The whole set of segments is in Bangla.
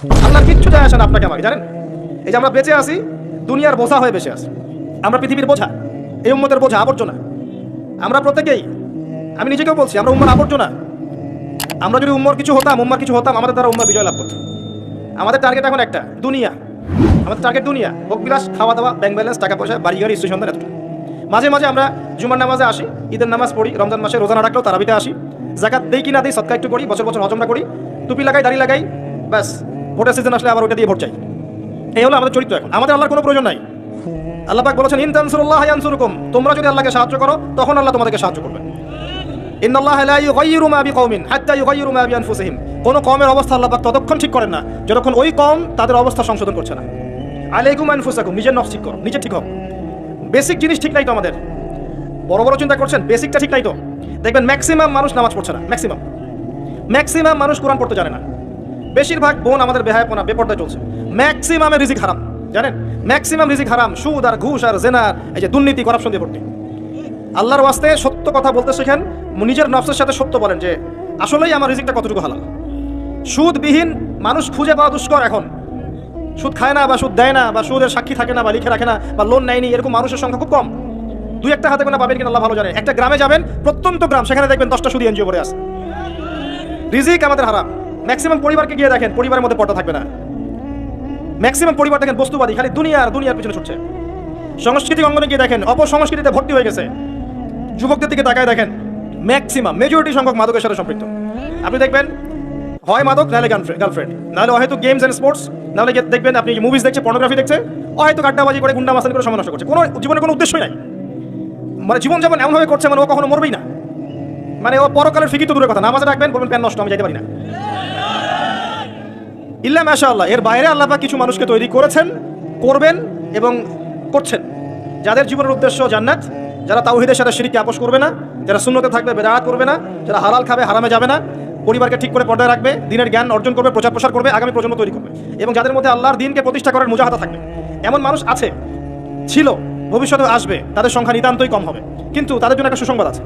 আল্লাহর কিচ্ছু যায় আসে না আপনাকে আমাকে, জানেন? এই যে আমরা বেঁচে আছি, দুনিয়ার বোঝা হয়ে বেঁচে আছি। আমরা পৃথিবীর বোঝা, এই উম্মতের বোঝা আবর্জনা। আমরা প্রত্যেকেই, আমি নিজেকেও বলছি, আমরা উম্মার আবর্জনা। আমরা যদি উম্মর কিছু হতাম, উম্মার কিছু হতাম, আমাদের দ্বারা উম্মার বিজয় লাভ করতো। আমাদের টার্গেট এখন একটা, দুনিয়া। আমাদের টার্গেট দুনিয়া। ভোগ বিলাস খাওয়া দাওয়া ব্যাংক ব্যালেন্স টাকা পয়সা বাড়ি স্ত্রী সন্তান, এতটুকু। মাঝে মাঝে আমরা জুমার নামাজে আসি, ঈদের নামাজ পড়ি, রমজান মাসে রোজা না রাখলেও তারাবিতে আসি। জাকাত দেই কি না দিই সৎকা একটু করি, বছর বছর হজমটা করি। টুপি লাগাই, দাড়ি লাগাই, ব্যাস। ভোটের সিজন আসলে আবার ওটা দিয়ে ভোট চাই। এই হলো আমাদের চরিত্র এখন। আমাদের আল্লাহর কোনো প্রয়োজন নাই। আল্লাহ বলেছেন, ইন তানসুরুল্লাহ ইয়ানসুরুকুম। তোমরা যদি আল্লাহকে সাহায্য করো, তখন আল্লাহ তোমাদেরকে সাহায্য করবেন। ইন্নাল্লাহ লা ইউগাইয়িরু মা বিকওমিন হাত্তা ইউগাইয়িরু মা বিআনফুসিহিম। কোন কওমের অবস্থা আল্লাহ ততক্ষণ ঠিক করেন না, যতক্ষণ ওই কওম তাদের অবস্থা সংশোধন করছে না। আলাইকুম আনফুসাকুম। নিজের নফস ঠিক করো, নিজে ঠিক হোক বেসিক জিনিস ঠিক নাই তো আমাদের। বড় বড় চিন্তা করছেন, বেসিকটা ঠিক নাই তো। দেখবেন ম্যাক্সিমাম মানুষ নামাজ পড়ছে না, ম্যাক্সিমাম। ম্যাক্সিমাম মানুষ কোরআন পড়তে জানে না। বেশিরভাগ বোন আমাদের বেহায়পনা বেপর্দায় চলছে। ম্যাক্সিমামে রিজিক হারাম, জানেন? ম্যাক্সিমাম রিজিক হারাম, সুদ আর ঘুষ আর জেনার এই যে দুর্নীতি, করাপশন দিয়ে ভর্তি। আল্লাহর ওয়াস্তে সত্য কথা বলতে শেখেন, নিজের নফসের সাথে সত্য বলেন যে, আসলেই আমার রিজিকটা কতটুকু হালাল? সুদবিহীন মানুষ খুঁজে পাওয়া দুষ্কর এখন। সুদ খায় না বা সুদ দেয় না, বা সুদের সাক্ষী থাকে না, বা লিখে রাখে না, বা লোন নেয়নি, এরকম মানুষের সংখ্যা খুব কম। দুই একটা হাতে কোনো পাবেন কিনা আল্লাহ ভালো জানে। একটা গ্রামে যাবেন, প্রত্যন্ত গ্রাম, সেখানে দেখবেন দশটা সুদি এনজিও করে আছে। রিজিক আমাদের হারাম। ম্যাক্সিমাম পরিবারকে গিয়ে দেখেন, পরিবারের মধ্যে পর্দা থাকবে না। ম্যাক্সিমাম পরিবার দেখেন, বস্তুবাদী, খালি দুনিয়া আর দুনিয়ার পিছনে ছুটছে। সংস্কৃতি অঙ্গনে গিয়ে দেখেন, অপসংস্কৃতিতে ভর্তি হয়ে গেছে। যুবকদের দিকে তাকায় দেখেন ম্যাক্সিমাম মেজরিটি সংখ্যক মাদকের সাথে সম্পৃক্ত। আপনি দেখবেন, হয় মাদক, নাহলে গার্লফ্রেন্ড নাহলে হয়তো গেমস অ্যান্ড স্পোর্টস নাহলে দেখবেন আপনি মুভিজ দেখছে পর্নোগ্রাফি দেখছে হয়তো আড্ডাবাজি করে গুন্ডা মাসানি করে সময় নষ্ট করছে। কোনো জীবনে কোনো উদ্দেশ্যই নাই। মানে জীবন জীবনযাপন এমনভাবে করছে মানে ও কখনো মরবেই না। মানে ও পরকালের ফিকির তো দূরের কথা, নামাজে রাখবেন, বলবেন, প্যান নষ্ট, আমি যাইতে পারি না। ইল্লা মাশা আল্লাহ এর বাইরে আল্লাহ পাক কিছু মানুষকে তৈরি করেছেন, করবেন এবং করছেন। যাদের জীবনের উদ্দেশ্য জান্নাত, যারা তাওহিদের সাথে শিরিককে আপোষ করবে না, যারা শূন্যতে থাকবে বেদাত করবে না, যারা হালাল খাবে, হারামে যাবে না, পরিবারকে ঠিক করে পর্দায় রাখবে, দিনের জ্ঞান অর্জন করবে, প্রচার প্রসার করবে, আগামী প্রজন্ম তৈরি করবে এবং যাদের মধ্যে আল্লাহর দিনকে প্রতিষ্ঠা করার মুজাহাদা থাকবে। এমন মানুষ আছে, ছিল ভবিষ্যতে আসবে, তাদের সংখ্যা নিতান্তই কম হবে। কিন্তু তাদের জন্য একটা সুসংবাদ আছে।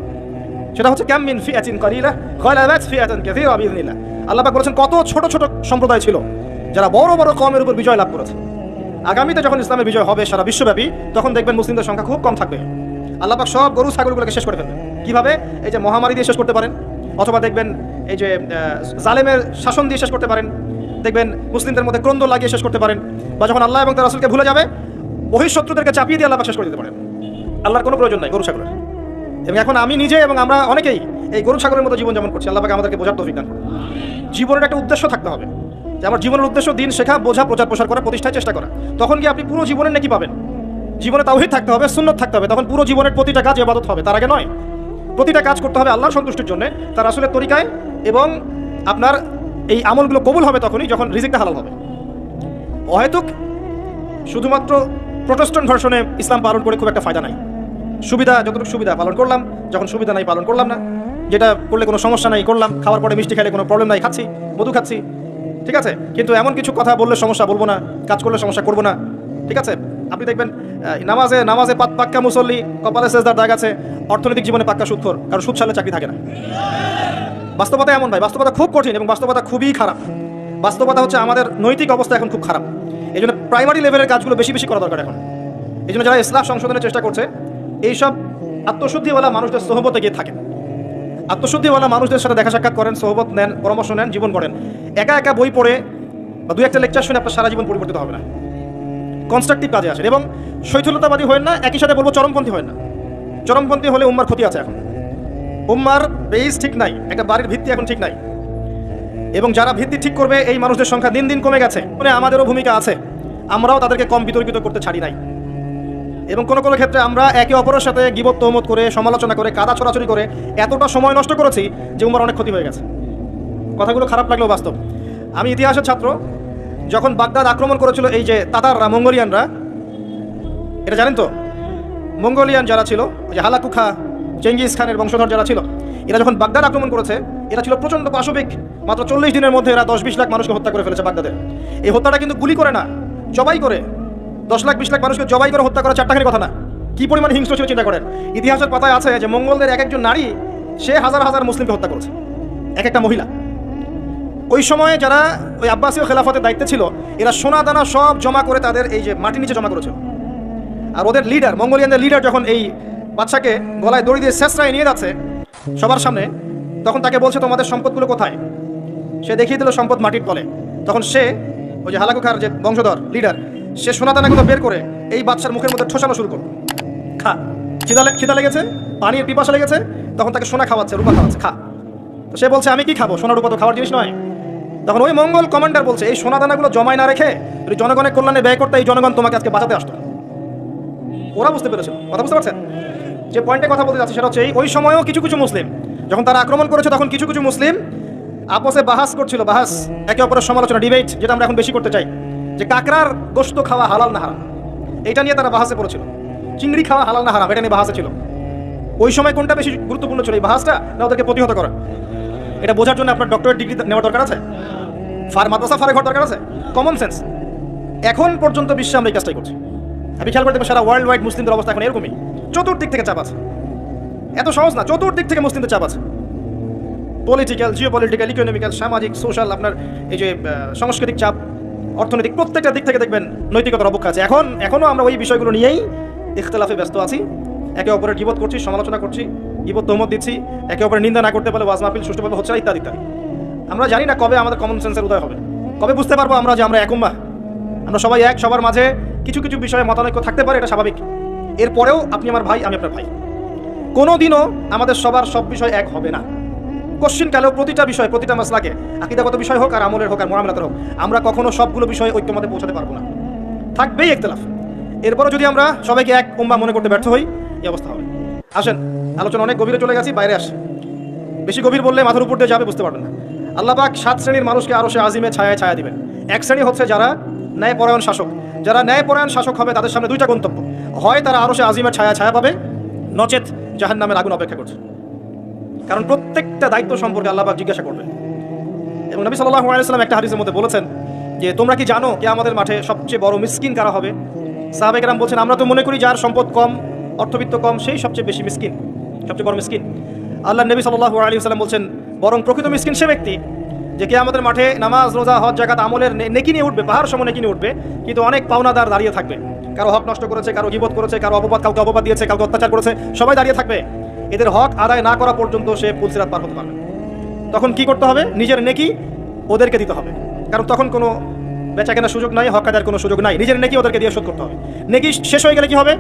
সেটা হচ্ছে ক্যাম মিন ফিয়াতিন কলিলা? গলাবাত ফিয়াতান কাসীরা বিইذنিল্লাহ আল্লাহ বলেছেন, কত ছোট ছোট সম্প্রদায় ছিল যারা বড় বড় কমের উপর বিজয় লাভ করেছে। আগামীতে যখন ইসলামের বিজয় হবে সারা বিশ্বব্যাপী, তখন দেখবেন মুসলিমদের সংখ্যা খুব কম থাকবে। আল্লাহ পাক সব গরু, ছাগলগুলোকে শেষ করে ফেলবেন। কীভাবে? এই যে মহামারী দিয়ে শেষ করতে পারেন, অথবা দেখবেন এই যে জালেমের শাসন দিয়ে শেষ করতে পারেন। দেখবেন মুসলিমদের মধ্যে ক্রন্দ লাগিয়ে শেষ করতে পারেন। বা যখন আল্লাহ এবং তার রাসূলকে ভুলে যাবে, বহিঃশত্রুদেরকে চাপিয়ে দিয়ে আল্লাহ শেষ করে দিতে পারেন। আল্লাহর কোনো প্রয়োজন নাই গরু, ছাগলের। এবং এখন আমি নিজে এবং আমরা অনেকেই এই গরু ছাগলের মতো জীবনযাপন করছি। আল্লাহ পাক আমাদেরকে বোঝার তৌফিক দান জীবনের একটা উদ্দেশ্য থাকতে হবে। যে আমার জীবনের উদ্দেশ্য দিন শেখা, বোঝা, প্রচার প্রসার করা, প্রতিষ্ঠায় চেষ্টা করা। তখন কি আপনি পুরো জীবনের নাকি পাবেন? জীবনে তাওহিদ থাকতে হবে, সুন্নত থাকতে হবে। তখন পুরো জীবনের প্রতিটা কাজ ইবাদত হবে। তার আগে নয়, প্রতিটা কাজ করতে হবে আল্লাহর সন্তুষ্টির জন্য, তার আসলে তরিকায় এবং আপনার এই আমলগুলো কবুল হবে তখনই যখন রিজিকটা হালাল হবে। অহেতুক শুধুমাত্র প্রোটেস্টন ভার্সনে ইসলাম পালন করে খুব একটা ফায়দা নাই। সুবিধা, যতটুকু সুবিধা পালন করলাম, যখন সুবিধা নাই পালন করলাম না, যেটা করলে কোনো সমস্যা নাই, করলাম, খাওয়ার পরে মিষ্টি খেলে কোনো প্রবলেম নাই, খাচ্ছি, মধু খাচ্ছি, ঠিক আছে? কিন্তু এমন কিছু কথা বললে সমস্যা বলব না, কাজ করলে সমস্যা করব না, ঠিক আছে? আপনি দেখবেন নামাজে নামাজে পাত- পাক্কা মুসল্লি, কপালে সেজদার দাগ আছে, অর্থনৈতিক জীবনে পাক্কা সুৎখর কারণ সুদ ছাড়লে চাকরি থাকে না। বাস্তবতা এমন ভাই, বাস্তবতা খুব কঠিন এবং বাস্তবতা খুবই খারাপ। বাস্তবতা হচ্ছে আমাদের নৈতিক অবস্থা এখন খুব খারাপ। এই জন্য প্রাইমারি লেভেলের কাজগুলো বেশি বেশি করা দরকার এখন। এই জন্য যারা ইসলাম সংশোধনের চেষ্টা করছে এইসব আত্মশুদ্ধিওয়ালা মানুষদের সোহবতে গিয়ে থাকেন। আত্মশুদ্ধিওয়ালা মানুষদের সাথে দেখা সাক্ষাৎ করেন, সহবত নেন, পরামর্শ নেন, জীবন করেন একা একা বই পড়ে বা দু একটা লেকচার শুনে আপনার সারা জীবন পরিবর্তিত হবে না। কনস্ট্রাকটিভ কাজে আসেন এবং শৈথিলতাবাদী হয় না, একই সাথে বলব চরমপন্থী হয় না। চরমপন্থী হলে উম্মার ক্ষতি আছে এখন। উম্মার বেস ঠিক নাই, একটা বাড়ির ভিত্তি এখন ঠিক নাই। এবং যারা ভিত্তি ঠিক করবে, এই মানুষদের সংখ্যা দিন দিন কমে গেছে। মানে আমাদেরও ভূমিকা আছে। আমরাও তাদেরকে কম বিতর্কিত করতে ছাড়ি নাই। এবং কোনো কোনো ক্ষেত্রে আমরা একে অপরের সাথে গিবত তহমত করে, সমালোচনা করে, কাদা ছড়াছড়ি করে এতটা সময় নষ্ট করেছি যে উমার অনেক ক্ষতি হয়ে গেছে। কথাগুলো খারাপ লাগলেও বাস্তব। আমি ইতিহাসের ছাত্র, যখন বাগদাদ আক্রমণ করেছিল এই যে তাতাররা, মঙ্গোলিয়ানরা, এটা জানেন তো? মঙ্গোলিয়ান যারা ছিল যে হালাকুখা চেঙ্গিস খানের বংশধর যারা ছিল, এরা যখন বাগদাদ আক্রমণ করেছে, এরা ছিল প্রচণ্ড পাশবিক। মাত্র চল্লিশ দিনের মধ্যে এরা দশ বিশ লাখ মানুষকে হত্যা করে ফেলেছে বাগদাদে। এই হত্যাটা কিন্তু গুলি করে না, জবাই করে। দশ লাখ, বিশ লাখ মানুষকে জবাই করে হত্যা করা চারটাখানি কথা না। কি পরিমাণ হিংস্র ছিল চিন্তা করেন? ইতিহাসের পাতায় আছে যে মঙ্গলদের এক একজন নারী, সে হাজার হাজার মুসলিমকে হত্যা করেছে। এক একটা মহিলা। ওই সময়ে যারা ওই আব্বাসীয় খেলাফতের দায়িত্বে ছিল, এরা সোনা দানা সব জমা করে তাদের এই যে মাটির নিচে জমা করেছিল। আর ওদের লিডার মঙ্গোলিয়ানদের লিডার যখন এই বাচ্চাকে গলায় দড়ি দিয়ে শেষরায় নিয়ে যাচ্ছে সবার সামনে, তখন তাকে বলছে, তোমাদের সম্পদগুলো কোথায়? সে দেখিয়ে দিল সম্পদ মাটির তলে। তখন সে, ওই যে হালাকুখার যে বংশধর লিডার সে সোনাদানাগুলো বের করে এই বাচ্চার মুখের মধ্যে ঠোসানো শুরু করল। খা। খিদা খিদা লেগেছে? পানির পিপাসা লেগেছে? তখন তাকে সোনা খাওয়াচ্ছে, রূপা খাওয়াচ্ছে। খা। তো সে বলছে, আমি কি খাব? সোনা, রূপা তো খাওয়ার জিনিস নয়। তখন ওই মঙ্গল কমান্ডার বলছে, এই সোনা দানাগুলো জমায় না রেখে যদি জনগণের কল্যাণে ব্যয় করতে এই জনগণ তোমাকে আজকে বাঁচাতে আসতো। ওরা বুঝতে পেরেছিল কথা বুঝতে পারছেন? যে পয়েন্টে কথা বলতে যাচ্ছে সেটা হচ্ছে ওই সময়েও কিছু কিছু মুসলিম, যখন তারা আক্রমণ করেছে, তখন কিছু কিছু মুসলিম, আপসে বাহাস করছিল, বাহাস, একে অপরের সমালোচনা ডিবেট যেটা আমরা এখন বেশি করতে চাই। যে কাকরার গোস্ত খাওয়া হালাল না হারাম। এটা নিয়ে তারা বাহাসে পড়েছিল। চিংড়ি খাওয়া হালাল না হারাম, এটা নিয়ে বাহাসে ছিল। ওই সময় কোনটা বেশি গুরুত্বপূর্ণ ছিল? এই বাহাসটা না ওদেরকে প্রতিহত করা? এটা বোঝার জন্য আপনার ডক্টরেট ডিগ্রি নেওয়ার দরকার আছে? ফার মাদ্রাসা ফারে ঘর দরকার আছে? কমন সেন্স এখন পর্যন্ত বিশ্বে আমরা এই কাজটাই করছি। আমি খেয়াল করে দেখবেন সারা ওয়ার্ল্ড ওয়াইড মুসলিমদের অবস্থা এখন এরকমই। চতুর্দিক থেকে চাপ আছে। এত সহজ না, চতুর্দিক থেকে মুসলিমদের চাপ আছে। পলিটিক্যাল জিও পলিটিক্যাল ইকোনমিক্যাল সামাজিক সোশ্যাল আপনার এই যে সাংস্কৃতিক চাপ অর্থনৈতিক প্রত্যেকটা দিক থেকে দেখবেন নৈতিকতার অবক্ষা আছে। এখন এখনও আমরা ওই বিষয়গুলো নিয়েই ইখতলাফে ব্যস্ত আছি। একে অপরের গিবত করছি, সমালোচনা করছি, গিবত তহমত দিচ্ছি, একে অপরের নিন্দা না করতে পারলে ওয়াজ মাহফিল সুষ্ঠুভাবে হচ্ছে ইত্যাদি ইত্যাদি। আমরা জানি না কবে আমাদের কমন সেন্সের উদয় হবে। কবে বুঝতে পারব আমরা যে আমরা একুম্মা আমরা সবাই এক, সবার মাঝে কিছু কিছু বিষয়ে মতানৈক্য থাকতে পারে, এটা স্বাভাবিক। এরপরেও আপনি আমার ভাই, আমি আপনার ভাই। কোনোদিনও আমাদের সবার সব বিষয় এক হবে না। কোশ্চিন কালেও প্রতিটা বিষয়, প্রতিটা মাসলাকে আকিদাগত বিষয় হোক আর আমলের হোক আর মোহামলাতের হোক, আমরা কখনো সবগুলো বিষয়ে ঐক্যমতে পৌঁছাতে পারব না। থাকবেই একতলাফ এরপরও যদি আমরা সবাইকে এক উম্মা মনে করতে ব্যর্থ হই, এই অবস্থা হবে। আসেন, আলোচনা অনেক গভীরে চলে গেছি, বাইরে আসে। বেশি গভীর বললে মাথার উপর দিয়ে যাবে, বুঝতে পারবেন না। আল্লাহ পাক সাত শ্রেণির মানুষকে আরও সে আজিমে ছায়ায় ছায়া দিবেন। এক শ্রেণি হচ্ছে যারা ন্যায়পরায়ণ শাসক। যারা ন্যায়পরায়ণ শাসক হবে, তাদের সামনে দুইটা গন্তব্য। হয় তারা আরও সে আজিমের ছায়া ছায়া পাবে, নচেত জাহান নামের আগুন অপেক্ষা করছে। কারণ প্রত্যেকটা দায়িত্ব সম্পর্কে আল্লাহ পাক জিজ্ঞাসা করবেন। এবং নবী সাল্লাল্লাহু আলাইহি সাল্লাম একটা হাদিসের মধ্যে বলেছেন যে, তোমরা কি জানো কে আমাদের মাঠে সবচেয়ে বড় মিসকিন কারা হবে? সাহাবেকরাম বলছেন, আমরা তো মনে করি যার সম্পদ কম, অর্থবিত্ত কম, সেই সবচেয়ে বেশি মিসকিন, সবচেয়ে বড় মিসকিন। আল্লাহ নবী সাল্লাল্লাহু আলাইহি সাল্লাম বলছেন, বরং প্রকৃত মিসকিন সে ব্যক্তি যে কে আমাদের মাঠে নামাজ, রোজা, হজ জাকাত আমলের নেকি নিয়ে উঠবে, পাহাড় সময় নেকি নিয়ে উঠবে, কিন্তু অনেক পাওনাদার দাঁড়িয়ে থাকবে। কারও হক নষ্ট করেছে, কারও গিবত করেছে, কারও অপবাদ, কাউকে অপবাদ দিয়েছে, কাউকে অত্যাচার করেছে, সবাই দাঁড়িয়ে থাকবে। এদের হক আদায় না করা পর্যন্ত সে পুলসিরাত পার হতে পারবে তখন কি করতে হবে? নিজের নেকি ওদেরকে দিতে হবে। কারণ তখন কোনো বেচা কেনার সুযোগ নাই, হক আদায়ের কোনো সুযোগ নাই। নিজের নেকি ওদেরকে দিয়ে শোধ করতে হবে। নেকি শেষ হয়ে গেলে কি হবে?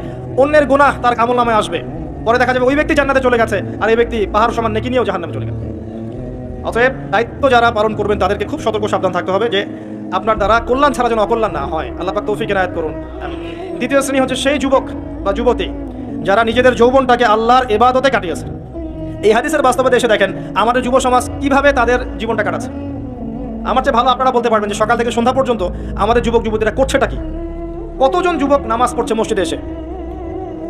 অন্যের গুনাহ তার আমল নামে আসবে। পরে দেখা যাবে ওই ব্যক্তি জান্নাতে চলে গেছে আর এই ব্যক্তি পাহাড় সমান নেকি নিয়েও জাহান্নামে চলে গেছে। অতএব দায়িত্ব যারা পালন করবেন, তাদেরকে খুব সতর্ক সাবধান থাকতে হবে যে আপনার দ্বারা কল্যাণ ছাড়া যেন অকল্যাণ না হয়। আল্লাহ পাক তৌফিক এনায়েত করুন। দ্বিতীয় শ্রেণি হচ্ছে সেই যুবক বা যুবতী যারা নিজেদের যৌবনটাকে আল্লাহর এবাদতে কাটিয়েছে। এই হাদিসের বাস্তবতা এসে দেখেন, আমাদের যুব সমাজ কীভাবে তাদের জীবনটা কাটাচ্ছে। আমার চেয়ে ভালো আপনারা বলতে পারবেন যে সকাল থেকে সন্ধ্যা পর্যন্ত আমাদের যুবক, যুবতীরা করছেটা কি? কতজন যুবক নামাজ পড়ছে মসজিদে এসে?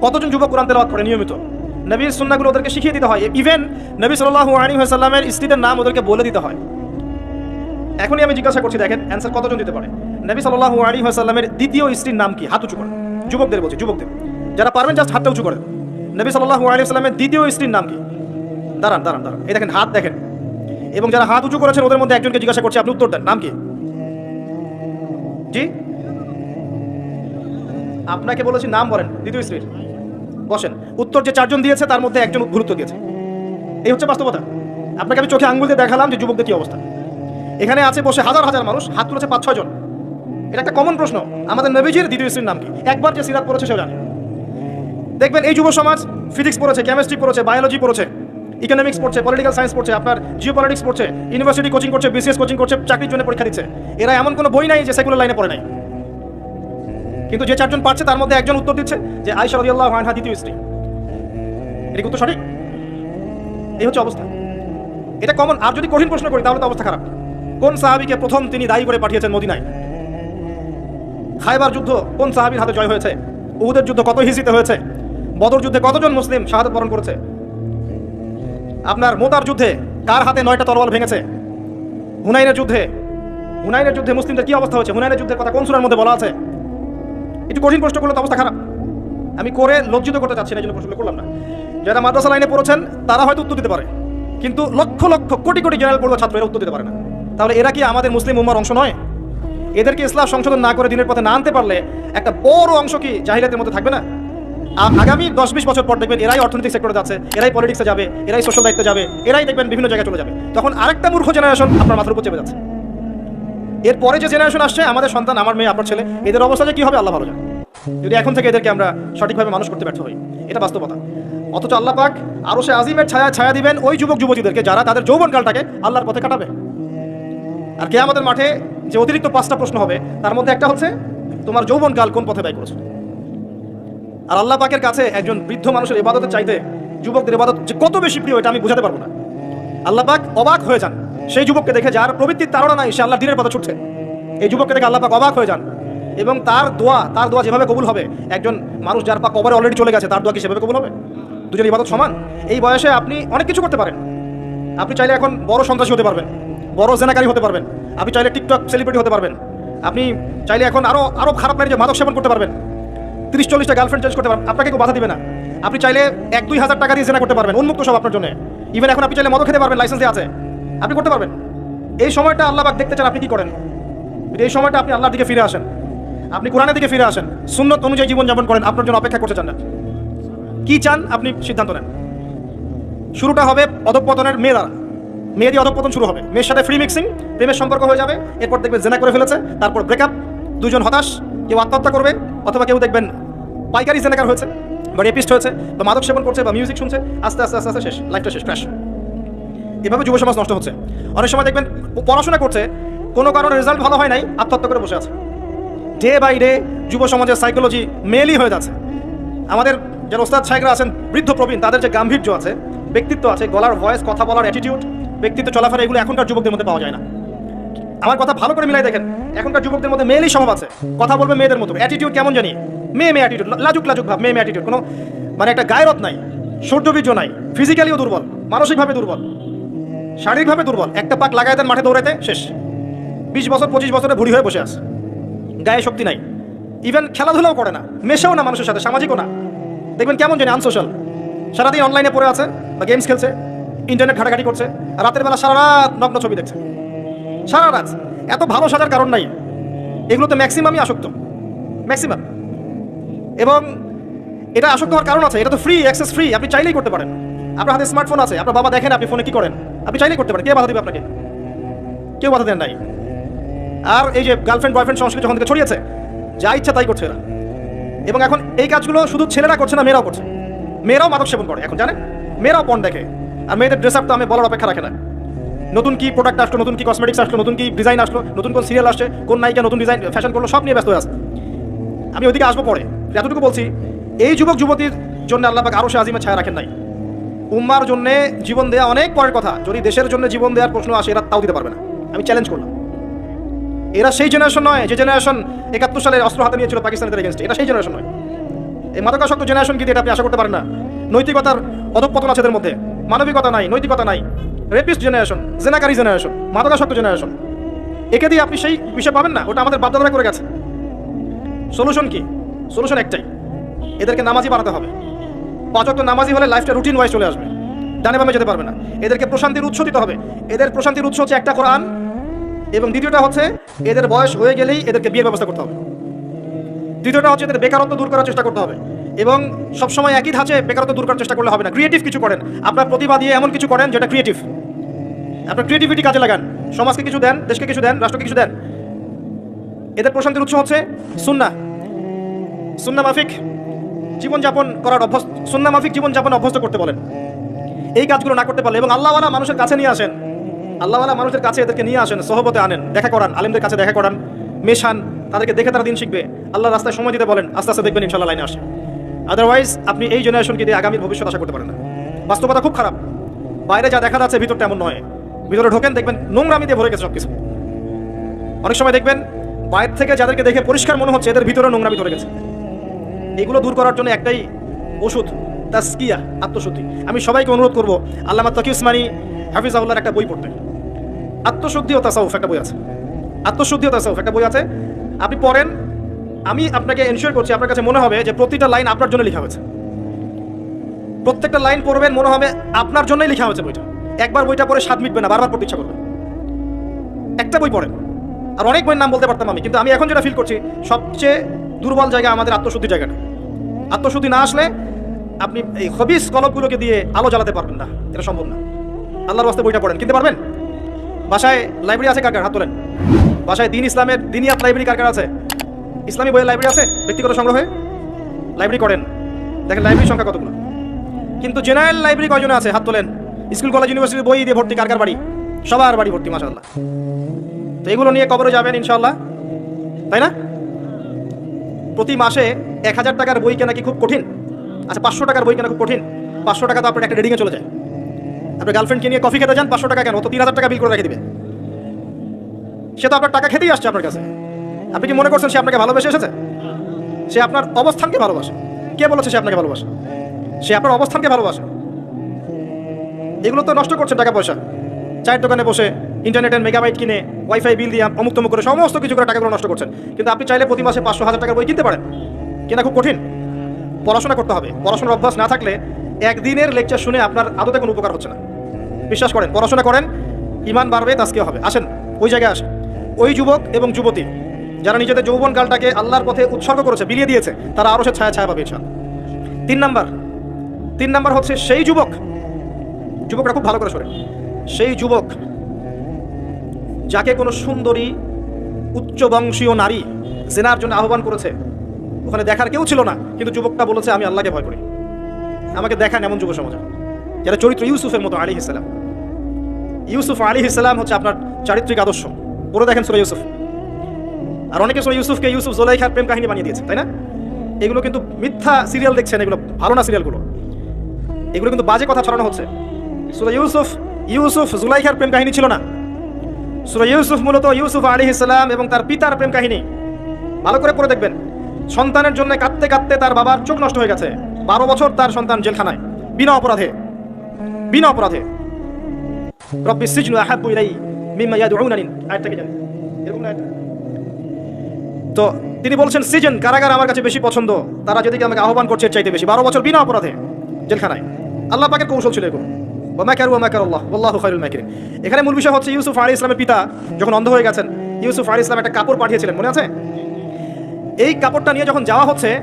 কতজন যুবক কোরআন তেলাওয়াত করে নিয়মিত? নবীর সুন্নাগুলো ওদেরকে শিখিয়ে দিতে হয়। ইভেন নবী সাল্লাল্লাহু আলাইহি ওয়াসাল্লামের স্ত্রীদের নাম ওদেরকে বলে দিতে হয়। এখনই আমি জিজ্ঞাসা করছি, দেখেন অ্যান্সার কতজন দিতে পারে? নবী সাল্লাল্লাহু আলাইহি ওয়াসাল্লামের দ্বিতীয় স্ত্রীর নাম কি? হাত যুবকদের বলছি, যুবকদের। যারা পারবেন জাস্ট হাতটা উঁচু করেন নবী সাল্লাল্লাহু আলাইহি ওয়াসাল্লামের দ্বিতীয় স্ত্রীর নাম কি? দাঁড়ান দাঁড়ান দাঁড়ান। এই দেখেন, হাত দেখেন। এবং যারা হাত উঁচু করেছেন, ওদের মধ্যে একজনকে জিজ্ঞাসা করছে, আপনি উত্তর দেন। নাম কি? জি? আপনাকে বলেছি, নাম বলেন, দ্বিতীয় স্ত্রীর। বসেন। উত্তর যে চারজন দিয়েছে, তার মধ্যে একজন গুরুত্ব দিয়েছে। এই হচ্ছে বাস্তবতা। আপনাকে আমি চোখে আঙ্গুল দিয়ে দেখালাম যে যুবকদের কি অবস্থা। এখানে আছে বসে হাজার হাজার মানুষ, হাত তুলেছে পাঁচ, ছয় জন। এটা একটা কমন প্রশ্ন। আমাদের নবীজির দ্বিতীয় স্ত্রীর নাম কি? একবার যে সিরাত পড়েছে, সেও জানে। দেখবেন এই যুব সমাজ ফিজিক্স পড়েছে কেমিস্ট্রি পড়েছে বায়োলজি পড়েছে ইকোনমিক্স পড়ছে পলিটিক্যাল সায়েন্স পড়ছে, আপনার জিও পলিটিক্স পড়ছে ইউনিভার্সিটি কোচিং করছে বিসিএস কোচিং করছে, চাকরির জন্য পরীক্ষা দিচ্ছে। এরা এমন কোনো বই নাই যে সেগুলো লাইনে পড়ে নাই। কিন্তু যে চারজন পারছে তার মধ্যে একজন উত্তর দিচ্ছে যে আয়সা রাদিয়াল্লাহু আনহা দ্বিতীয় স্ত্রী। এটা উত্তর সঠিক? এই হচ্ছে অবস্থা। এটা কমন আর যদি কঠিন প্রশ্ন করি, তাহলে তো অবস্থা খারাপ। কোন সাহাবীকে প্রথম তিনি দায়ী করে পাঠিয়েছেন মদিনায়? খাইবার যুদ্ধ কোন সাহাবীর হাতে জয় হয়েছে? উহুদের যুদ্ধ কত হিসিতে হয়েছে? বদর যুদ্ধে কতজন মুসলিম শাহাদত বরণ করেছে? আপনার মোতার যুদ্ধে কার হাতে নয়টা তরোয়াল ভেঙেছে? হুনাইনের যুদ্ধে। হুনাইনের যুদ্ধে মুসলিমদের কি অবস্থা হয়েছে? হুনাইনের যুদ্ধের কথা কোন সুরার মধ্যে বলা আছে? একটু কঠিন প্রশ্ন করলে তো অবস্থা খারাপ। আমি করে লজ্জিত করতে চাচ্ছি না, এই জন্য প্রশ্ন করলাম না। যারা মাদ্রাসা লাইনে পড়েছেন, তারা হয়তো উত্তর দিতে পারে। কিন্তু লক্ষ লক্ষ কোটি কোটি জেনারেল পড়ুয়া ছাত্র এরা উত্তর দিতে পারে না। তাহলে এরা কি আমাদের মুসলিম উম্মার অংশ নয়? এদেরকে ইসলাম সংশোধন না করে দিনের পথে না আনতে পারলে একটা বড় অংশ কি জাহিরাতের মধ্যে থাকবে না? আগামী দশ বিশ বছর পর দেখবেন এরাই অর্থনৈতিক সেক্টরে যাচ্ছে, এরাই পলিটিক্সে যাবে, এরাই সোশ্যাল দায়িত্বে যাবে, এরাই দেখবেন বিভিন্ন জায়গায় চলে যাবে। তখন আরেকটা মূর্খ জেনারেশন আপনার মাথার উপর চেপে যাচ্ছে। এরপরে যে জেনারেশন আসছে, আমাদের সন্তান, আমার মেয়ে, আপনার ছেলে, এদের অবস্থা যে কি হবে, আল্লাহ ভালো জানে। যদি এখন থেকে এদেরকে আমরা সঠিকভাবে মানুষ করতে ব্যর্থ হই, এটা বাস্তবতা। অথচ আল্লাহ পাক আরও সে আজিমের ছায়া ছায়া দিবেন ওই যুবক, যুবতীদেরকে যারা তাদের যৌবনকালটাকে আল্লাহর পথে কাটাবে। আর কে আমাদের মাঠে যে অতিরিক্ত পাঁচটা প্রশ্ন হবে, তার মধ্যে একটা হচ্ছে, তোমার যৌবনকাল কোন পথে ব্যয় করেছ? আর আল্লাহ পাকের কাছে একজন বৃদ্ধ মানুষের ইবাদতের চাইতে যুবকদের ইবাদত যে কত বেশি প্রিয়, এটা আমি বোঝাতে পারব না। আল্লাহ পাক অবাক হয়ে যান। সেই যুবককে দেখে যার প্রবৃত্তির তারা নাই, সে আল্লাহ দিনের পথে ছুটছে। এই যুবককে দেখে আল্লাহ পাক অবাক হয়ে যান এবং তার দোয়া তার দোয়া যেভাবে কবুল হবে, একজন মানুষ যার পা কবরে অলরেডি চলে গেছে, তার দোয়া কি সেভাবে কবুল হবে? দুজন ইবাদত সমান? এই বয়সে আপনি অনেক কিছু করতে পারেন। আপনি চাইলে এখন বড় সন্ত্রাসী হতে পারবেন, বড় জেনাকারী হতে পারবেন। আপনি চাইলে টিকটক সেলিব্রিটি হতে পারবেন। আপনি চাইলে এখন আরও আরও খারাপ মেরে যে মাদক সেবন করতে পারবেন। তিরিশ চল্লিশটা গার্লফ্রেন্ড চেঞ্জ করতে পারবেন। আপনাকে কেউ বাধা দিবে না। আপনি চাইলে এক দুই হাজার টাকা দিয়ে জেনা করতে পারবেন, উন্মুক্ত সব আপনার জন্য। ইভেন এখন আপনি চাইলে মদ খেতে পারবেন লাইসেন্সে আছে। আপনি করতে পারবেন। এই সময়টা আল্লাহ পাক দেখতে চান আপনি কি করেন। এই সময়টা আপনি আল্লাহর দিকে ফিরে আসেন, আপনি কোরআনের দিকে ফিরে আসেন, সুন্নত অনুযায়ী জীবনযাপন করেন, আপনার জন্য অপেক্ষা করতে চান না। কি চান আপনি সিদ্ধান্ত নেন। শুরুটা হবে অধঃপতনের মেয়ে দ্বারা মেয়ে দিয়ে অধঃপতন শুরু হবে। মেয়ের সাথে ফ্রি মিক্সিং প্রেমের সম্পর্ক হয়ে যাবে। এরপর দেখবেন জেনা করে ফেলেছে, তারপর ব্রেকআপ দুজন হতাশ, কেউ আত্মহত্যা করবে, অথবা কেউ দেখবেন পাইকারি জেনাকার হয়েছে, বা রেপিস্ট হয়েছে, বা মাদক সেবন করছে, বা মিউজিক শুনছে, আস্তে আস্তে আস্তে আস্তে শেষ লাইফটা শেষ ক্র্যাশ এভাবে যুব সমাজ নষ্ট হচ্ছে। অনেক সময় দেখবেন পড়াশোনা করছে, কোনো কারণে রেজাল্ট ভালো হয় নাই, আত্মহত্যা করে বসে আছে। ডে বাই ডে যুব সমাজের সাইকোলজি মেলই হয়ে যাচ্ছে। আমাদের যারা ওস্তাদ সাহেবরা আছেন, বৃদ্ধ প্রবীণ, তাদের যে গাম্ভীর্য আছে, ব্যক্তিত্ব আছে, গলার ভয়েস কথা বলার অ্যাটিটিউড ব্যক্তিত্ব চলাফেরা, এগুলো এখনকার যুবকদের মধ্যে পাওয়া যায় না। আমার কথা ভালো করে মিলাই দেখেন। এখনকার যুবকদের মধ্যে মেয়েলই স্বভাব আছে। কথা বলবে মেয়েদের মতো। অ্যাটিটিউড কেমন জানি? মেয়ে মেয়ে অ্যাটিটিউড লাজুক লাজুক ভাব, মেয়ে মেয়ে অ্যাটিটিউড কোনো মানে একটা গায়রত নাই, সৌর্যবীর্য নাই। ফিজিক্যালিও দুর্বল, মানসিকভাবে দুর্বল, শারীরিকভাবে দুর্বল। একটা পাক লাগাই দেন মাঠে দৌড়াতে শেষ। বিশ বছর, পঁচিশ বছরে ভুড়ি হয়ে বসে আছে। গায়ে শক্তি নাই। ইভেন খেলাধুলাও করে না। মেশেও না মানুষের সাথে, সামাজিকও না। দেখবেন কেমন জানি আনসোশ্যাল সারাদিন অনলাইনে পড়ে আছে বা গেমস খেলছে ইন্টারনেট ঘাটাঘাটি করছে আর রাতের বেলা সারা রাত নগ্ন ছবি দেখছে। সারা রাত। এত ভালো সাজার কারণ নাই। এগুলোতে ম্যাক্সিমামই আসক্ত। ম্যাক্সিমাম এবং এটা আসক্ত হওয়ার কারণ আছে, এটা তো ফ্রি অ্যাক্সেস ফ্রি আপনি চাইলেই করতে পারেন। আপনার হাতে স্মার্টফোন আছে, আপনার বাবা দেখেন, আপনি ফোনে কি করেন? আপনি চাইলেই করতে পারেন, কে বাধা দিবে আপনাকে? কেউ বাধা দেন নাই। আর এই যে গার্লফ্রেন্ড বয়ফ্রেন্ড সংস্কৃতি যখন থেকে ছড়িয়েছে, যা ইচ্ছা তাই করছে এরা। এবং এখন এই কাজগুলো শুধু ছেলেরা করছে না, মেয়েরাও করছে। মেয়েরাও মাদক সেবন করে, এখন জানেন? মেয়েরাও পণ দেখে। আর মেয়েদের ড্রেস আপ তো আমি বলার অপেক্ষা রাখে না। নতুন কি প্রোডাক্ট আসলো, নতুন কি কসমেটিক্স আসলো, নতুন কি ডিজাইন আসলো, নতুন কোন সিরিয়াল আসছে, কোন নায়িকা নতুন ডিজাইন ফ্যাশন করল, সব নিয়ে ব্যস্ত হয়ে আছে। আমি ওইদিকে আসব পরে। এতটুকু বলছি, এই যুবক যুবতীর জন্য আল্লাহ পাক আরও সে আজিমের ছায়া রাখেন নাই। উম্মার জন্য জীবন দেওয়া অনেক পরের কথা, যদি দেশের জন্য জীবন দেওয়ার প্রশ্ন আসে, এরা তাও দিতে পারবে না। আমি চ্যালেঞ্জ করলাম। এরা সেই জেনারেশন নয়, যে জেনারেশন একাত্তর সালে অস্ত্র হাতে নিয়েছিল পাকিস্তানের এগেনস্ট এটা সেই জেনারেশন নয়। এই মাদকাসক্ত জেনারেশন কি দিয়ে এটা আপনি আশা করতে পারেন না? নৈতিকতার অধঃপতন আছে এদের মধ্যে। মানবিকতা নাই, নৈতিকতা নাই। রেপিস্ট জেনারেশন জেনাকারী জেনারেশন মাদকাসক্ত জেনারেশন একে দিয়ে আপনি সেই বিষয় পাবেন না, ওটা আমাদের বাপদাদারা করে গেছে। সলিউশন কি? সলিউশন একটাই। এদেরকে নামাজি বানাতে হবে। পাঁচক নামাজি হলে লাইফটা রুটিন ওয়াইজ চলে আসবে। ডানে বামে যেতে পারবে না। এদেরকে প্রশান্তির উৎস দিতে হবে। এদের প্রশান্তির উৎস হচ্ছে একটা কোরআন এবং দ্বিতীয়টা হচ্ছে এদের বয়স হয়ে গেলেই এদেরকে বিয়ের ব্যবস্থা করতে হবে। দ্বিতীয়টা হচ্ছে এদের বেকারত্ব দূর করার চেষ্টা করতে হবে। এবং সবসময় একই ধাঁচে বেকারত্ব দূর করার চেষ্টা করলে হবে না। ক্রিয়েটিভ কিছু করেন। আপনার প্রতিভা দিয়ে এমন কিছু করেন যেটা ক্রিয়েটিভ আপনার ক্রিয়েটিভিটি কাজে লাগান। সমাজকে কিছু দেন, দেশকে কিছু দেন, রাষ্ট্রকে কিছু দেন। এদের প্রশান্তির উৎস হচ্ছে সুন্না সুন্না মাফিক জীবনযাপন করার অভ্যস্ত সুন্না মাফিক জীবনযাপন অভ্যস্ত করতে বলেন। এই কাজগুলো না করতে পারলে এবং আল্লাহওয়ালা মানুষের কাছে নিয়ে আসেন। আল্লাহওয়ালা মানুষের কাছে এদেরকে নিয়ে আসেন, সহবতে আনেন, দেখা করান, আলেমদের কাছে দেখা করান, মেশান, তাদেরকে দেখে তারা দিন শিখবে। আল্লাহ রাস্তায় সময় দিতে বলেন, আস্তে আস্তে দেখবেন ইনশাল্লাহ লাইনে আসে আদারওয়াইজ আপনি এই জেনারেশনকে দিয়ে আগামীর ভবিষ্যৎ আশা করতে পারেন না। বাস্তবতা খুব খারাপ। বাইরে যা দেখা যাচ্ছে, ভিতরটা এমন নয়। ভিতরে ঢোকেন, দেখবেন নোংরামি দিয়ে ভরে গেছে সবকিছু। অনেক সময় দেখবেন, বাইরে থেকে যাদেরকে দেখে পরিষ্কার মনে হচ্ছে, এদের ভিতরে নোংরামি ধরে গেছে। এগুলো দূর করার জন্য একটাই ওষুধ তাস্কিয়া আত্মশুদ্ধি। আমি সবাইকে অনুরোধ করব, আল্লামা তকি উসমানী হাফিজাউল্লাহর একটা বই পড়তে। আত্মশুদ্ধি ও তাসাউফ, একটা বই আছে। আত্মশুদ্ধি ও তাসাউফ, একটা বই আছে। আপনি পড়েন আমি আপনাকে এনশিওর করছি, আপনার কাছে মনে হবে যে প্রতিটা লাইন আপনার জন্য লেখা হয়েছে। প্রত্যেকটা লাইন পড়বেন, মনে হবে আপনার জন্যই লেখা হয়েছে বইটা। একবার বইটা পড়ে স্বাদ মিটবে না, বারবার পড়তে ইচ্ছা করবে একটা বই পড়েন। আর অনেক বইয়ের নাম বলতে পারতাম আমি, কিন্তু আমি এখন যেটা ফিল করছি, সবচেয়ে দুর্বল জায়গা আমাদের আত্মশুদ্ধি জায়গাটা। আত্মশুদ্ধি না আসলে আপনি এই হবিস কলমগুলোকে দিয়ে আলো জ্বালাতে পারবেন না, এটা সম্ভব না। আল্লাহর বাস্তে বইটা পড়েন, কিনতে পারবেন? বাসায় লাইব্রেরি আছে কার কার? হাত তোলেন। বাসায় দিন ইসলামের দিনিয়াত লাইব্রেরি কার কার আছে? ইসলামী বইয়ের লাইব্রেরি আছে, ব্যক্তিগত সংগ্রহে? লাইব্রেরি করেন। দেখেন লাইব্রেরির সংখ্যা কতগুলো? কিন্তু জেনারেল লাইব্রেরি কয়জনে আছে? হাত তোলেন। স্কুল কলেজ ইউনিভার্সিটির বই দিয়ে ভর্তি, কার কার বাড়ি? সবার বাড়ি ভর্তি মাসাল্লাহ তো এগুলো নিয়ে কবরে যাবেন ইনশাল্লাহ তাই না? প্রতি মাসে এক হাজার টাকার বই কেনা কি খুব কঠিন? আচ্ছা পাঁচশো টাকার বই কেনা খুব কঠিন। পাঁচশো টাকা তো আপনার একটা রেডিংয়ে চলে যায়। আপনার গার্লফ্রেন্ডকে নিয়ে কফি খেতে যান, পাঁচশো টাকা কেন? তো তিন হাজার টাকা বিল করে রেখে দিবে। সে তো আপনার টাকা খেতেই আসছে আপনার কাছে। আপনি কি মনে করছেন সে আপনাকে ভালোবেসে এসেছে? সে আপনার অবস্থানকে ভালোবাসে। কে বলেছে সে আপনাকে ভালোবাসে? সে আপনার অবস্থানকে ভালোবাসে। এগুলো তো নষ্ট করছে টাকা পয়সা চায়ের দোকানে বসে ইন্টারনেটের মেগাবাইট কিনে ওয়াইফাই বিল দিয়ে অমুক তমুক করে সমস্ত কিছু করে টাকাগুলো নষ্ট করছেন। কিন্তু আপনি চাইলে প্রতি মাসে পাঁচশো হাজার টাকার বই কিনতে পারেন। কেনা খুব কঠিন। পড়াশোনা করতে হবে। পড়াশোনার অভ্যাস না থাকলে একদিনের লেকচার শুনে আপনার আদতে কোনো উপকার হচ্ছে না। বিশ্বাস করেন, পড়াশোনা করেন, ইমান বাড়বে তাস্কে হবে। আসেন, ওই জায়গায় আসেন। ওই যুবক এবং যুবতী যারা নিজেদের যৌবন কালটাকে আল্লাহর পথে উৎসর্গ করেছে, বিলিয়ে দিয়েছে, তারা আরও সে ছায়া ছায়া পাবে ইনশাআল্লাহ। তিন নাম্বার তিন নাম্বার হচ্ছে সেই যুবক, যুবকরা খুব ভালো করে শোনে সেই যুবক যাকে কোনো সুন্দরী উচ্চ বংশীয় নারী জেনার জন্য আহ্বান করেছে, ওখানে দেখার কেউ ছিল না, কিন্তু যুবকটা বলেছে, আমি আল্লাহকে ভয় করি। আমাকে দেখান এমন যুব সমাজ যারা চরিত্র ইউসুফের মতো আলী ইসলাম ইউসুফ আলী ইসলাম হচ্ছে আপনার চারিত্রিক আদর্শ। পড়ে দেখেন সুরা ইউসুফ। আর অনেকে সুরা ইউসুফকে ইউসুফ জোলাইখার প্রেম কাহিনী বানিয়ে দিয়েছে, তাই না? এগুলো কিন্তু মিথ্যা সিরিয়াল দেখছেন, এগুলো ভালো না সিরিয়ালগুলো এগুলো কিন্তু বাজে কথা ছড়ানো হচ্ছে। সুরা ইউসুফ ইউসুফ জুলাইখার প্রেম কাহিনী ছিল না। সুরা ইউসুফ মূলত ইউসুফ আলী ইসলাম এবং তার পিতার প্রেম কাহিনী। ভালো করে পড়ে দেখবেন। সন্তানের জন্য কাঁদতে কাঁদতে তার বাবার চোখ নষ্ট হয়ে গেছে। বারো বছর তার সন্তান জেলখানায়। বিনা অপরাধে। বিনা অপরাধে। রব্বি সিজনু আহাব্বু ইলাই মিম্মা ইয়াদউনানি আয়াতটা কি জানেন এরকম না আয়াতটা? তো তিনি বলছেন, সিজন, কারাগার আমার কাছে বেশি পছন্দ। তারা যদি আমাকে আহ্বান করছে চাইতে বেশি। বারো বছর বিনা অপরাধে, জেলখানায়। আল্লাহ পাকের কৌশল ছিল এগুলো। আল্লাহ। এখানে মূল বিষয় হচ্ছে, ইউসুফ আলী ইসলামের পিতা যখন অন্ধ হয়ে গেছেন, ইউসুফ আলী ইসলাম একটা কাপড় পাঠিয়েছিলেন, মনে আছে? এই কাপড়টা নিয়ে যখন যাওয়া হচ্ছে,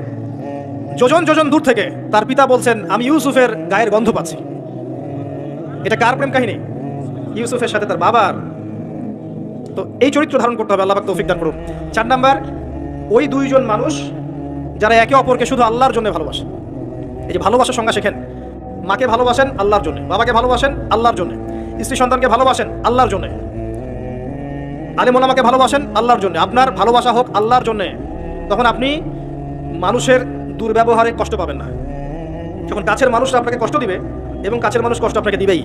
যোজন যোজন দূর থেকে তার পিতা বলছেন, আমি ইউসুফের গায়ের গন্ধ পাচ্ছি। এটা কার প্রেম কাহিনী? ইউসুফের সাথে তার বাবার। তো এই চরিত্র ধারণ করতে হবে, আল্লাহ তৌফিক দান করুন। চার নাম্বার ওই দুইজন মানুষ যারা একে অপরকে শুধু আল্লাহর জন্য ভালোবাসে। এই যে ভালোবাসার সংজ্ঞা শেখেন, মাকে ভালোবাসেন আল্লাহর জন্য, বাবাকে ভালোবাসেন আল্লাহর জন্য, স্ত্রী সন্তানকে ভালোবাসেন আল্লাহর জন্য আলিমোলামাকে ভালোবাসেন আল্লাহর জন্য, আপনার ভালোবাসা হোক আল্লাহর জন্য, তখন আপনি মানুষের দুর্ব্যবহারে কষ্ট পাবেন না। যখন কাছের মানুষরা আপনাকে কষ্ট দিবে এবং কাছের মানুষ কষ্ট আপনাকে দিবেই,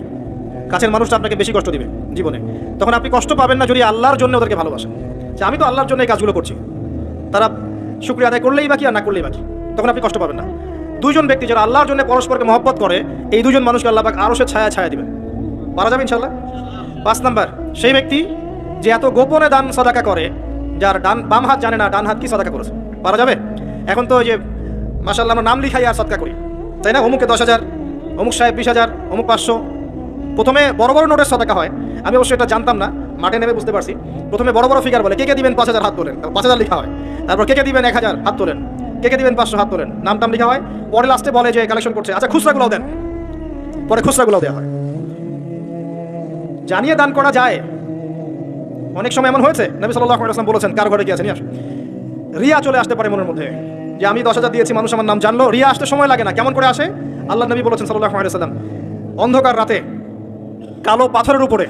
কাছের মানুষটা আপনাকে বেশি কষ্ট দিবে জীবনে, তখন আপনি কষ্ট পাবেন না যদি আল্লাহর জন্য ওদেরকে ভালোবাসেন। যে আমি তো আল্লাহর জন্য এই কাজগুলো করছি। তারা শুক্রিয়া আদায় করলেই বাকি আর না করলেই বাকি তখন আপনি কষ্ট পাবেন না। দুইজন ব্যক্তি যারা আল্লাহর জন্য পরস্পরকে মহব্বত করে, এই দুজন মানুষকে আল্লাহ আরও সে ছায়া ছায়া দিবেন। পারা যাবে ইনশাল্লাহ পাঁচ নাম্বার, সেই ব্যক্তি যে এত গোপনে দান সদাকা করে, যার ডান, বাম হাত জানে না ডান হাত কি সদাকা করেছে। পারা যাবে? এখন তো যে মাসাল্লাহ আমরা নাম লিখাই আর সদকা করি। তাই না? অমুকে দশ হাজার, অমুক সাহেব বিশ হাজার, অমুক পাঁচশো। প্রথমে বড় বড় নোটের সদাকা হয়। আমি অবশ্যই এটা জানতাম না। মাঠে নেমে বুঝতে পারছি। প্রথমে বড় বড় ফিগার বলে, কে কে দিবেন পাঁচ হাজার হাত তোলেন? পাঁচ হাজার লেখা হয়। তারপর কে কে দিবেন এক হাজার হাত তোলেন? কে কে দিবেন পাঁচশো হাত তোলেন? নাম টাম লেখা হয়। পরে লাস্টে বলে যে কালেকশন করছে। আচ্ছা খুচরাগুলোও দেন। পরে খুচরাগুলোও দেওয়া হয়। জানিয়ে দান করা যায়। অনেক সময় এমন হয়েছে, নবী সাল্লাহ আসলাম বলেছেন, কার ঘরে গিয়েছেন রিয়া চলে আসতে পারে মনের মধ্যে। যে, আমি দশ হাজার দিয়েছি, মানুষ আমার নাম জানলো। রিয়া আসতে সময় লাগে না। কেমন করে আসে? আল্লাহ নবী বলেছেন সাল্লাহ সাল্লাম অন্ধকার রাতে কালো পাথরের উপরে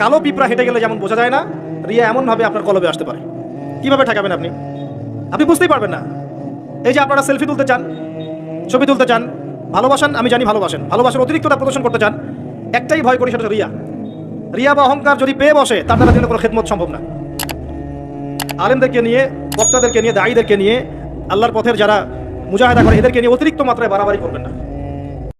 কালো পিঁপড়া হেঁটে গেলে যেমন বোঝা যায় না, রিয়া এমনভাবে আপনার কলবে আসতে পারে। কীভাবে ঠেকাবেন আপনি? আপনি বুঝতেই পারবেন না। এই যে আপনারা সেলফি তুলতে চান, ছবি তুলতে চান, ভালোবাসেন, আমি জানি ভালোবাসেন, ভালোবাসার অতিরিক্ততা প্রদর্শন করতে চান, একটাই ভয় করি, সেটা রিয়া। রিয়া বা অহংকার যদি পেয়ে বসে, তার দ্বারা জন্য কোনো খেদমত সম্ভব না। আলেমদেরকে নিয়ে, বক্তাদেরকে নিয়ে, দায়ীদেরকে নিয়ে, আল্লাহর পথের যারা মুজাহিদা করে, এদেরকে নিয়ে অতিরিক্ত মাত্রায় বাড়াবাড়ি করবেন না।